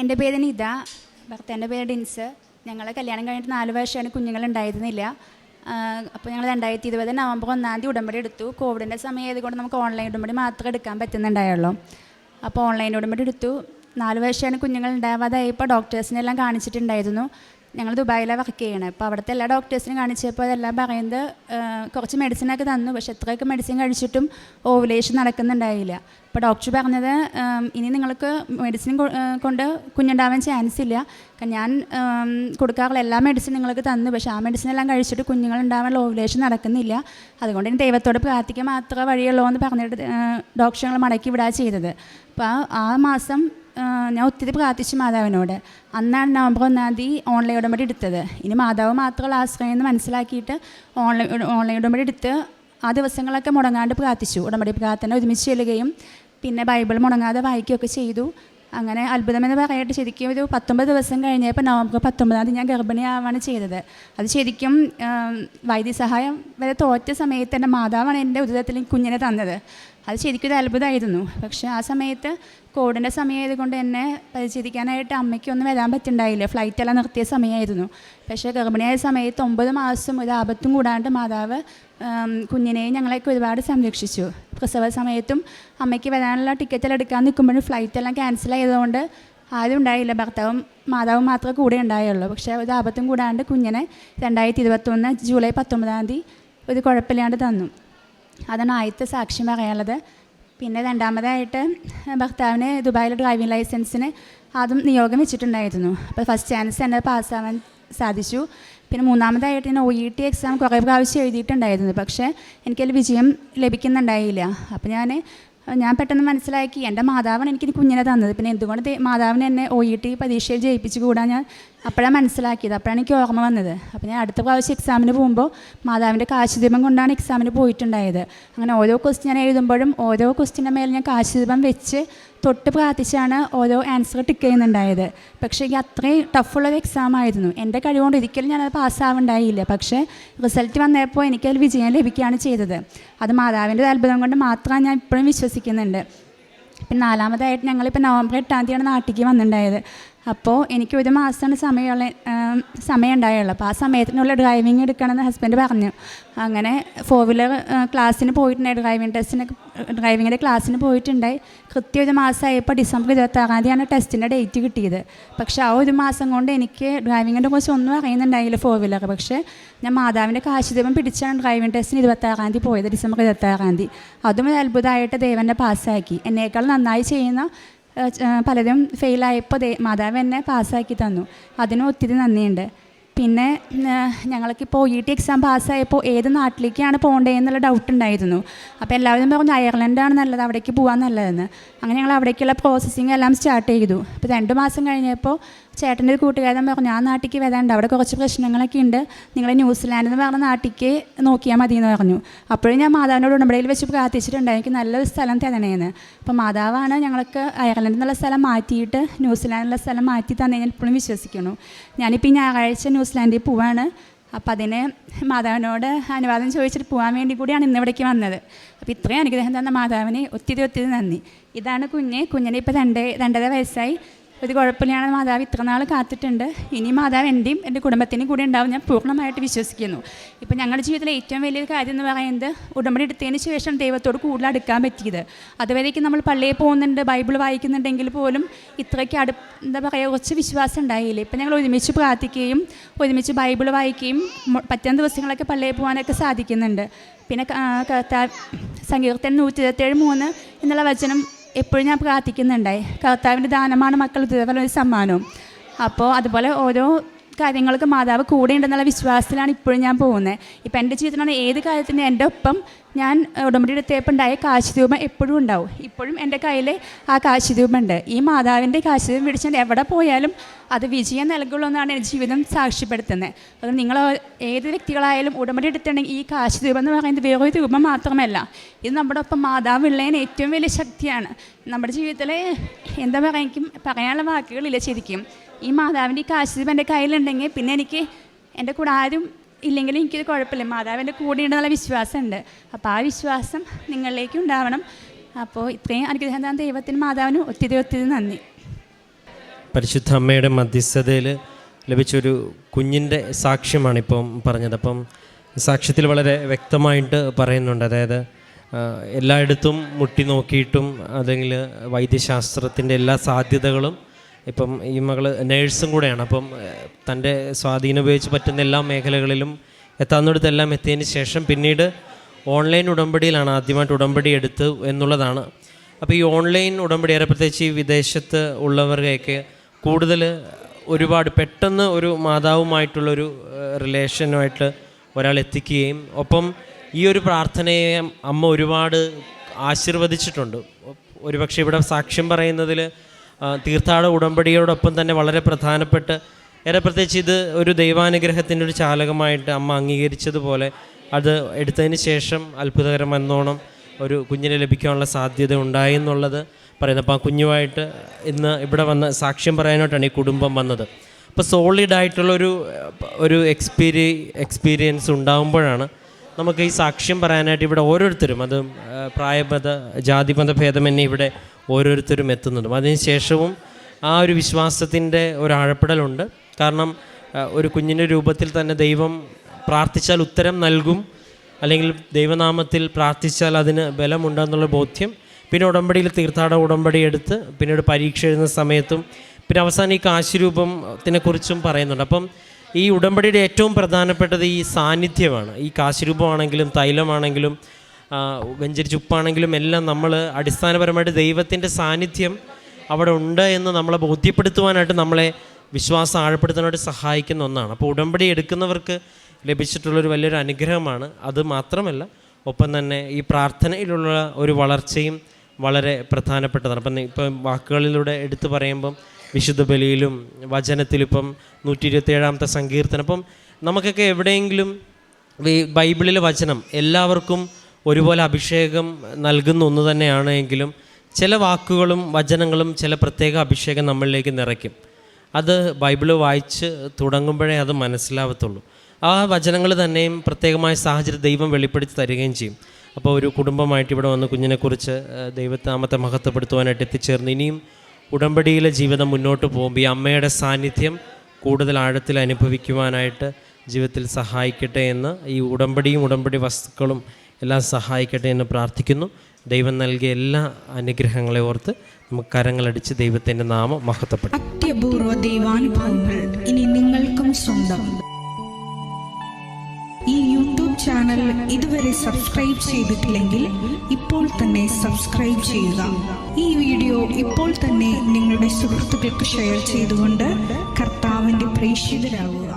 എന്റെ പേര് നിത ഭർത്താവിന്റെ പേര് ഡിൻസ്. ഞങ്ങൾ കല്യാണം കഴിഞ്ഞിട്ട് നാല് വർഷമാണ് കുഞ്ഞുങ്ങൾ ഉണ്ടായിരുന്നില്ല അപ്പോൾ ഞങ്ങൾ രണ്ടായിരത്തി ഇരുപത് നവംബർ ഒന്നാം തീയതി ഉടമ്പടി എടുത്തു. കോവിഡിന്റെ സമയം ആയതുകൊണ്ട് നമുക്ക് ഓൺലൈൻ ഉടമ്പടി മാത്രം എടുക്കാൻ പറ്റുന്നുണ്ടായുള്ളൂ. അപ്പോൾ ഓൺലൈൻ ഉടമ്പടി എടുത്തു. നാല് വർഷമാണ് കുഞ്ഞുങ്ങൾ ഉണ്ടാവാതായപ്പോൾ ഡോക്ടേഴ്സിനെല്ലാം കാണിച്ചിട്ടുണ്ടായിരുന്നു. ഞങ്ങൾ ദുബായിലാണ് വർക്ക് ചെയ്യണത് അപ്പോൾ അവിടുത്തെ എല്ലാ ഡോക്ടേഴ്സിനും കാണിച്ചപ്പോൾ അതെല്ലാം പറയുന്നത് കുറച്ച് മെഡിസിനൊക്കെ തന്നു. പക്ഷെ എത്രയൊക്കെ മെഡിസിൻ കഴിച്ചിട്ടും ഓവുലേഷൻ നടക്കുന്നുണ്ടായില്ല. അപ്പോൾ ഡോക്ടർ പറഞ്ഞത് ഇനി നിങ്ങൾക്ക് മെഡിസിൻ കൊണ്ട് കുഞ്ഞുണ്ടാവാൻ ചാൻസ് ഇല്ല. ഞാൻ കൊടുക്കാറുള്ള എല്ലാ മെഡിസിൻ നിങ്ങൾക്ക് തന്നു. പക്ഷേ ആ മെഡിസിൻ എല്ലാം കഴിച്ചിട്ട് കുഞ്ഞുങ്ങൾ ഉണ്ടാവാനുള്ള ഓവുലേഷൻ നടക്കുന്നില്ല. അതുകൊണ്ട് ഇനി ദൈവത്തോട് പ്രാർത്ഥിക്കാൻ മാത്രമേ വഴിയുള്ളൂ എന്ന് പറഞ്ഞിട്ട് ഡോക്ടർ ഞങ്ങൾ മടക്കി വിടാ ചെയ്തത്. അപ്പോൾ ആ മാസം ഞാൻ ഒത്തിരി പ്രാർത്ഥിച്ചു മാതാവിനോട്. അന്നാണ് നവംബർ ഒന്നാം തീയതി ഓൺലൈൻ ഉടമ്പടി എടുത്തത്. ഇനി മാതാവ് മാത്രമുള്ള ആശ്രയം എന്ന് മനസ്സിലാക്കിയിട്ട് ഓൺലൈൻ ഓൺലൈൻ ഉടമ്പടി എടുത്ത് ആ ദിവസങ്ങളൊക്കെ മുടങ്ങാണ്ട് പ്രാർത്ഥിച്ചു. ഉടമ്പടി പ്രാർത്ഥന ഒരുമിച്ച് ചെല്ലുകയും പിന്നെ ബൈബിൾ മുടങ്ങാതെ വായിക്കുകയൊക്കെ ചെയ്തു. അങ്ങനെ അത്ഭുതമെന്ന് പറയട്ടെ ശരിക്കും ഒരു പത്തൊമ്പത് ദിവസം കഴിഞ്ഞപ്പോൾ നവംബർ പത്തൊമ്പതാം തീയതി ഞാൻ ഗർഭിണിയാവാണ് ചെയ്തത്. അത് ശരിക്കും വൈദ്യസഹായം വരെ തോറ്റ സമയത്ത് എന്റെ മാതാവാണ് എന്റെ ഉദരത്തിൽ കുഞ്ഞിനെ തന്നത്. അത് ശരിക്കും ഒരു അത്ഭുതമായിരുന്നു. പക്ഷേ ആ സമയത്ത് കോവിഡിന്റെ സമയമായതുകൊണ്ട് എന്നെ പരിചരിക്കാനായിട്ട് അമ്മയ്ക്കൊന്നും വരാൻ പറ്റുണ്ടായില്ല. ഫ്ലൈറ്റെല്ലാം നിർത്തിയ സമയമായിരുന്നു. പക്ഷേ ഗർഭിണിയായ സമയത്ത് ഒമ്പത് മാസം ഒരു ആപത്തും കൂടാണ്ട് മാതാവ് കുഞ്ഞിനെയും ഞങ്ങളെയൊക്കെ ഒരുപാട് സംരക്ഷിച്ചു. പ്രസവ സമയത്തും അമ്മയ്ക്ക് വരാനുള്ള ടിക്കറ്റെല്ലാം എടുക്കാൻ നിൽക്കുമ്പോഴും ഫ്ലൈറ്റെല്ലാം ക്യാൻസൽ ആയതുകൊണ്ട് ആരും ഉണ്ടായില്ല. ഭർത്താവും മാതാവും മാത്രമേ കൂടെ ഉണ്ടായുള്ളൂ. പക്ഷേ ഒരു ആപത്തും കൂടാണ്ട് കുഞ്ഞിനെ രണ്ടായിരത്തി ഇരുപത്തൊന്ന് ജൂലൈ പത്തൊമ്പതാം തീയതി ഒരു കുഴപ്പമില്ലാണ്ട് തന്നു. അതാണ് ആദ്യത്തെ സാക്ഷ്യം പറയാനുള്ളത്. പിന്നെ രണ്ടാമതായിട്ട് ഭർത്താവിന് ദുബായിലെ ഡ്രൈവിംഗ് ലൈസൻസിന് ആദ്യം നിയോഗം വെച്ചിട്ടുണ്ടായിരുന്നു. അപ്പോൾ ഫസ്റ്റ് ചാൻസ് തന്നെ പാസ്സാവാൻ സാധിച്ചു. പിന്നെ മൂന്നാമതായിട്ട് ഞാൻ ഒ ഇ ടി എക്സാം കുറേ പ്രാവശ്യം എഴുതിയിട്ടുണ്ടായിരുന്നു. പക്ഷേ എനിക്കതിൽ വിജയം ലഭിക്കുന്നുണ്ടായില്ല. അപ്പോൾ ഞാൻ ഞാൻ പെട്ടെന്ന് മനസ്സിലാക്കി. എന്റെ മാതാവാണ് എനിക്ക് കുഞ്ഞിനെ തന്നത്. പിന്നെ എന്തുകൊണ്ട് മാതാവിനെ എന്നെ ഒ ഇ ടി പരീക്ഷയിൽ ജയിപ്പിച്ചു കൂടാൻ ഞാൻ അപ്പോഴാണ് മനസ്സിലാക്കിയത്. അപ്പോഴാണ് എനിക്ക് ഓർമ്മ വന്നത്. അപ്പോൾ ഞാൻ അടുത്ത പ്രാവശ്യം എക്സാമിന് പോകുമ്പോൾ മാതാവിന്റെ കാശുദീപം കൊണ്ടാണ് എക്സാമിന് പോയിട്ടുണ്ടായത്. അങ്ങനെ ഓരോ ക്വസ്റ്റ്യൻ ഞാൻ എഴുതുമ്പോഴും ഓരോ ക്വസ്റ്റ്യന്റെ മേലെ ഞാൻ കാശുദീപം വെച്ച് തൊട്ട് പ്രാർത്ഥിച്ചാണ് ഓരോ ആൻസർ ടിക്ക് ചെയ്യുന്നുണ്ടായത്. പക്ഷേ എനിക്ക് അത്രയും ടഫുള്ളൊരു എക്സാം ആയിരുന്നു. എന്റെ കഴിവുകൊണ്ട് ഒരിക്കലും ഞാനത് പാസ്സാവുണ്ടായില്ല പക്ഷേ റിസൾട്ട് വന്നപ്പോൾ എനിക്കതിൽ വിജയം ലഭിക്കുകയാണ് ചെയ്തത്. അത് മാതാവിന്റെ അത്ഭുതം കൊണ്ട് മാത്രമാണ് ഞാൻ ഇപ്പോഴും വിശ്വസിക്കുന്നുണ്ട് പിന്നെ നാലാമതായിട്ട് ഞങ്ങളിപ്പോൾ നവംബർ എട്ടാം തീയതിയാണ് നാട്ടിലേക്ക് വന്നിട്ടുണ്ടായത്. അപ്പോൾ എനിക്ക് ഒരു മാസമാണ് സമയമുള്ള സമയം ഉണ്ടായുള്ളൂ അപ്പോൾ ആ സമയത്തിനുള്ള ഡ്രൈവിംഗ് എടുക്കണമെന്ന് ഹസ്ബൻഡ് പറഞ്ഞു. അങ്ങനെ ഫോർ വീലർ ക്ലാസ്സിന് പോയിട്ടുണ്ടായി ഡ്രൈവിംഗ് ടെസ്റ്റിന് ഡ്രൈവിങ്ങിന്റെ ക്ലാസ്സിന് പോയിട്ടുണ്ടായി കൃത്യം ഒരു മാസമായപ്പോൾ ഡിസംബർ ഇരുപത്താറാം തീയതിയാണ് ടെസ്റ്റിന്റെ ഡേറ്റ് കിട്ടിയത്. പക്ഷേ ആ ഒരു മാസം കൊണ്ട് എനിക്ക് ഡ്രൈവിങ്ങിനെ കുറച്ച് ഒന്നും അറിയുന്നുണ്ടായില്ല ഫോർ വീലർ പക്ഷേ ഞാൻ മാതാവിന്റെ കാശുദീപം പിടിച്ചാണ് ഡ്രൈവിംഗ് ടെസ്റ്റിന് ഇരുപത്താറാം തീയതി പോയത് ഡിസംബർ ഇരുപത്താറാം തീയതി. അതും ഒരു അത്ഭുതമായിട്ട് ദൈവനെ പാസ്സാക്കി എന്നേക്കാൾ നന്നായി ചെയ്യുന്ന പലരും ഫെയിലായപ്പോൾ മാതാവ് എന്നെ പാസ്സാക്കി തന്നു. അതിനും ഒത്തിരി നന്ദിയുണ്ട്. പിന്നെ ഞങ്ങൾക്ക് ഞങ്ങൾക്കിപ്പോൾ ഇ ടി എക്സാം പാസ്സായപ്പോൾ ഏത് നാട്ടിലേക്കാണ് പോകേണ്ടതെന്നുള്ള ഡൗട്ട് ഉണ്ടായിരുന്നു. അപ്പോൾ എല്ലാവരും പറഞ്ഞു അയർലൻഡാണ് നല്ലത് അവിടേക്ക് പോകാൻ നല്ലതെന്ന്. അങ്ങനെ ഞങ്ങൾ അവിടേക്കുള്ള പ്രോസസ്സിങ് എല്ലാം സ്റ്റാർട്ട് ചെയ്തു. അപ്പോൾ രണ്ട് മാസം കഴിഞ്ഞപ്പോൾ ചേട്ടന്റെ ഒരു കൂട്ടുകാരൻ പറഞ്ഞു ആ നാട്ടിലേക്ക് വരാണ്ട് അവിടെ കുറച്ച് പ്രശ്നങ്ങളൊക്കെ ഉണ്ട്. നിങ്ങൾ ന്യൂസിലാൻഡ് എന്ന് പറഞ്ഞ നാട്ടിലേക്ക് നോക്കിയാൽ മതി എന്ന് പറഞ്ഞു. അപ്പോഴും ഞാൻ മാതാവിനോട് ഉടമ്പടിയിൽ വെച്ച് പ്രാർത്ഥിച്ചിട്ടുണ്ട്. എനിക്ക് നല്ലൊരു സ്ഥലം തരണേന്ന്. അപ്പോൾ മാതാവാണ് ഞങ്ങൾക്ക് അയർലൻഡിൽ നിന്നുള്ള സ്ഥലം മാറ്റിയിട്ട് ന്യൂസിലാൻഡിലുള്ള സ്ഥലം മാറ്റി തന്നെ ഞാൻ ഇപ്പോഴും വിശ്വസിക്കുന്നു. ഞാനിപ്പോൾ ഈ ഞായറാഴ്ച ന്യൂസിലാൻഡിൽ പോവാണ്. അപ്പോൾ അതിന് മാതാവിനോട് അനുവാദം ചോദിച്ചിട്ട് പോകാൻ വേണ്ടി കൂടിയാണ് ഇന്ന് ഇവിടേക്ക് വന്നത്. അപ്പോൾ ഇത്രയും അനുഗ്രഹം തന്ന മാതാവിന് ഒത്തിരി ഒത്തിരി നന്ദി. ഇതാണ് കുഞ്ഞ്. കുഞ്ഞിന് ഇപ്പോൾ രണ്ട് രണ്ടര വയസ്സായി. ഒരു കുഴപ്പമില്ലാതെ മാതാവ് ഇത്ര നാൾ കാത്തിട്ടുണ്ട്. ഇനി മാതാവ് എന്റെയും എന്റെ കുടുംബത്തിനും കൂടെ ഉണ്ടാവും ഞാൻ പൂർണമായിട്ട് വിശ്വസിക്കുന്നു. ഇപ്പം ഞങ്ങളുടെ ജീവിതത്തിലെ ഏറ്റവും വലിയൊരു കാര്യം എന്ന് പറയുന്നത് ഉടമ്പടി എടുത്തതിന് ശേഷം ദൈവത്തോട് കൂടുതൽ അടുക്കാൻ പറ്റിയത്. അതുവരേക്കും നമ്മൾ പള്ളിയിൽ പോകുന്നുണ്ട് ബൈബിൾ വായിക്കുന്നുണ്ടെങ്കിൽ പോലും ഇത്രയ്ക്ക് അടു എന്താ പറയുക കുറച്ച് വിശ്വാസം ഉണ്ടായില്ല? ഇപ്പം ഞങ്ങൾ ഒരുമിച്ച് പ്രാർത്ഥിക്കുകയും ഒരുമിച്ച് ബൈബിൾ വായിക്കുകയും പറ്റുന്ന ദിവസങ്ങളൊക്കെ പള്ളിയിൽ പോകാനൊക്കെ സാധിക്കുന്നുണ്ട്. പിന്നെ കർത്താവ് സങ്കീർത്തൻ നൂറ്റി ഇരുപത്തേഴ് മൂന്ന് എന്നുള്ള വചനം എപ്പോഴും ഞാൻ പ്രാർത്ഥിക്കുന്നുണ്ടായി. കർത്താവിന്റെ ദാനമാണ് മക്കൾ ഇതേപോലെ ഒരു സമ്മാനവും. അപ്പോൾ അതുപോലെ ഓരോ കാര്യങ്ങൾക്ക് മാതാവ് കൂടെ ഉണ്ടെന്നുള്ള വിശ്വാസത്തിലാണ് ഇപ്പോഴും ഞാൻ പോകുന്നത്. ഇപ്പം എന്റെ ജീവിതത്തിലാണ് ഏത് കാര്യത്തിനും എന്റെ ഒപ്പം ഞാൻ ഉടമ്പടി എടുത്തപ്പോൾ ഉണ്ടായ കാശുരൂപം എപ്പോഴും ഉണ്ടാവും. ഇപ്പോഴും എന്റെ കയ്യിൽ ആ കാശുരൂപമുണ്ട് ഈ മാതാവിന്റെ കാശുരൂപം പിടിച്ചാൽ എവിടെ പോയാലും അത് വിജയം നൽകുള്ളൂ എന്നാണ് എന്റെ ജീവിതം സാക്ഷ്യപ്പെടുത്തുന്നത്. അതുകൊണ്ട് നിങ്ങൾ ഏത് വ്യക്തികളായാലും ഉടമ്പടി എടുത്തിട്ടുണ്ടെങ്കിൽ ഈ കാശുരൂപം എന്ന് പറയുന്നത് വേറൊരു രൂപം മാത്രമല്ല. ഇത് നമ്മുടെ ഒപ്പം മാതാവ് ഉള്ളതിന് ഏറ്റവും വലിയ ശക്തിയാണ്. നമ്മുടെ ജീവിതത്തിലെ എന്താ പറയുക പറയാനുള്ള വാക്കുകളില്ല ശരിക്കും. ഈ മാതാവിന്റെ ഈ കാശുരൂപം എന്റെ കയ്യിലുണ്ടെങ്കിൽ പിന്നെ എനിക്ക് എന്റെ കൂടെ ആരും ഇല്ലെങ്കിലും എനിക്കത് കുഴപ്പമില്ല. മാതാവിന്റെ കൂടെ ഉണ്ടെന്നുള്ള വിശ്വാസമുണ്ട്. അപ്പോൾ ആ വിശ്വാസം നിങ്ങളിലേക്ക് ഉണ്ടാവണം. അപ്പോൾ ഇത്രയും അനുഗ്രഹം താൻ ദൈവത്തിന് മാതാവിന് ഒത്തിരി ഒത്തിരി നന്ദി. പരിശുദ്ധ അമ്മയുടെ മധ്യസ്ഥതയിൽ ലഭിച്ചൊരു കുഞ്ഞിന്റെ സാക്ഷ്യമാണ് ഇപ്പം പറഞ്ഞത്. അപ്പം സാക്ഷ്യത്തിൽ വളരെ വ്യക്തമായിട്ട് പറയുന്നുണ്ട്. അതായത് എല്ലായിടത്തും മുട്ടി നോക്കിയിട്ടും അല്ലെങ്കിൽ വൈദ്യശാസ്ത്രത്തിന്റെ എല്ലാ സാധ്യതകളും ഇപ്പം ഈ മകൾ നേഴ്സും കൂടെയാണ്. അപ്പം തന്റെ സ്വാധീനം ഉപയോഗിച്ച് പറ്റുന്ന എല്ലാ മേഖലകളിലും എത്താവുന്നിടത്തെല്ലാം എത്തിയതിന് ശേഷം പിന്നീട് ഓൺലൈൻ ഉടമ്പടിയിലാണ് ആദ്യമായിട്ട് ഉടമ്പടി എടുത്തു എന്നുള്ളതാണ്. അപ്പോൾ ഈ ഓൺലൈൻ ഉടമ്പടി ഏറെ പ്രത്യേകിച്ച് ഈ വിദേശത്ത് ഉള്ളവരെയൊക്കെ കൂടുതൽ ഒരുപാട് പെട്ടെന്ന് ഒരു മാതാവുമായിട്ടുള്ളൊരു റിലേഷനുമായിട്ട് ഒരാൾ എത്തിക്കുകയും ഒപ്പം ഈ ഒരു പ്രാർത്ഥനയെ അമ്മ ഒരുപാട് ആശീർവദിച്ചിട്ടുണ്ട്. ഒരുപക്ഷെ ഇവിടെ സാക്ഷ്യം പറയുന്നതിൽ തീർത്ഥാട ഉടമ്പടിയോടൊപ്പം തന്നെ വളരെ പ്രധാനപ്പെട്ട് ഏറെ പ്രത്യേകിച്ച് ഇത് ഒരു ദൈവാനുഗ്രഹത്തിന്റെ ഒരു ചാലകമായിട്ട് അമ്മ അംഗീകരിച്ചതുപോലെ അത് എടുത്തതിന് ശേഷം അത്ഭുതകരമെന്നോണം ഒരു കുഞ്ഞിനെ ലഭിക്കാനുള്ള സാധ്യത ഉണ്ടായി എന്നുള്ളത് പറയുന്നത് അപ്പോൾ ആ കുഞ്ഞുമായിട്ട് ഇന്ന് ഇവിടെ വന്ന് സാക്ഷ്യം പറയാനായിട്ടാണ് ഈ കുടുംബം വന്നത്. അപ്പോൾ സോളിഡ് ആയിട്ടുള്ളൊരു ഒരു എക്സ്പീരി എക്സ്പീരിയൻസ് ഉണ്ടാകുമ്പോഴാണ് നമുക്ക് ഈ സാക്ഷ്യം പറയാനായിട്ട് ഇവിടെ ഓരോരുത്തരും അത് പ്രായമത ജാതിമത ഭേദമന്യേ ഇവിടെ ഓരോരുത്തരും എത്തുന്നതും അതിനുശേഷവും ആ ഒരു വിശ്വാസത്തിന്റെ ഒരു ആഴപ്പെടലുണ്ട്. കാരണം ഒരു കുഞ്ഞിന്റെ രൂപത്തിൽ തന്നെ ദൈവം പ്രാർത്ഥിച്ചാൽ ഉത്തരം നൽകും. അല്ലെങ്കിൽ ദൈവനാമത്തിൽ പ്രാർത്ഥിച്ചാൽ അതിന് ബലമുണ്ടെന്നുള്ള ബോധ്യം. പിന്നെ ഉടമ്പടിയിൽ തീർത്ഥാട ഉടമ്പടി എടുത്ത് പിന്നീട് പരീക്ഷ എഴുതുന്ന സമയത്തും പിന്നെ അവസാനം ഈ കാശുരൂപത്തിനെ കുറിച്ചും പറയുന്നുണ്ട്. അപ്പം ഈ ഉടമ്പടിയുടെ ഏറ്റവും പ്രധാനപ്പെട്ടത് ഈ സാന്നിധ്യമാണ്. ഈ കാശുരൂപമാണെങ്കിലും തൈലമാണെങ്കിലും ആ, വെഞ്ചരിച്ച ഉപ്പാണെങ്കിലും എല്ലാം നമ്മൾ അടിസ്ഥാനപരമായിട്ട് ദൈവത്തിന്റെ സാന്നിധ്യം അവിടെ ഉണ്ട് എന്ന് നമ്മളെ ബോധ്യപ്പെടുത്തുവാനായിട്ട് നമ്മളെ വിശ്വാസം ആഴപ്പെടുത്താനായിട്ട് സഹായിക്കുന്ന ഒന്നാണ്. അപ്പോൾ ഉടമ്പടി എടുക്കുന്നവർക്ക് ലഭിച്ചിട്ടുള്ളൊരു വലിയൊരു അനുഗ്രഹമാണ്. അത് മാത്രമല്ല ഒപ്പം തന്നെ ഈ പ്രാർത്ഥനയിലുള്ള ഒരു വളർച്ചയും വളരെ പ്രധാനപ്പെട്ടതാണ്. അപ്പം ഇപ്പം വാക്കുകളിലൂടെ എടുത്തു പറയുമ്പം വിശുദ്ധ ബലിയിലും വചനത്തിലിപ്പം നൂറ്റി ഇരുപത്തേഴാമത്തെ സങ്കീർത്തനം. അപ്പം നമുക്കൊക്കെ എവിടെയെങ്കിലും ബൈബിളിലെ വചനം എല്ലാവർക്കും ഒരുപോലെ അഭിഷേകം നൽകുന്ന ഒന്ന് തന്നെയാണ് എങ്കിലും ചില വാക്കുകളും വചനങ്ങളും ചില പ്രത്യേക അഭിഷേകം നമ്മളിലേക്ക് നിറയ്ക്കും. അത് ബൈബിൾ വായിച്ച് തുടങ്ങുമ്പോഴേ അത് മനസ്സിലാവത്തുള്ളൂ. ആ വചനങ്ങൾ തന്നെയും പ്രത്യേകമായ സാഹചര്യം ദൈവം വെളിപ്പെടുത്തി തരികയും ചെയ്യും. അപ്പോൾ ഒരു കുടുംബമായിട്ട് ഇവിടെ വന്ന് കുഞ്ഞിനെക്കുറിച്ച് ദൈവത്താമത്തെ മഹത്വപ്പെടുത്തുവാനായിട്ട് എത്തിച്ചേർന്ന് ഇനിയും ഉടമ്പടിയിലെ ജീവിതം മുന്നോട്ട് പോകുമ്പോൾ ഈ അമ്മയുടെ സാന്നിധ്യം കൂടുതൽ ആഴത്തിൽ അനുഭവിക്കുവാനായിട്ട് ജീവിതത്തിൽ സഹായിക്കട്ടെ എന്ന് ഈ ഉടമ്പടിയും ഉടമ്പടി വസ്തുക്കളും എല്ലാം സഹായിക്കട്ടെ എന്ന് പ്രാർത്ഥിക്കുന്നു. ദൈവം നൽകിയ എല്ലാ അനുഗ്രഹങ്ങളെ ഓർത്ത് നമുക്ക് കരങ്ങളടിച്ച് ദൈവത്തിന്റെ നാമം മഹത്വപ്പെട്ടു അത്യപൂർവ ദൈവാനുഭവങ്ങൾ ഇനി നിങ്ങൾക്കും സ്വന്തം. ഈ യൂട്യൂബ് ചാനൽ ഇതുവരെ സബ്സ്ക്രൈബ് ചെയ്തിട്ടില്ലെങ്കിൽ ഇപ്പോൾ തന്നെ സബ്സ്ക്രൈബ് ചെയ്യുക. ഈ വീഡിയോ ഇപ്പോൾ തന്നെ നിങ്ങളുടെ സുഹൃത്തുക്കൾക്ക് ഷെയർ ചെയ്തുകൊണ്ട് കർത്താവിന്റെ പ്രേക്ഷിതരാകുക.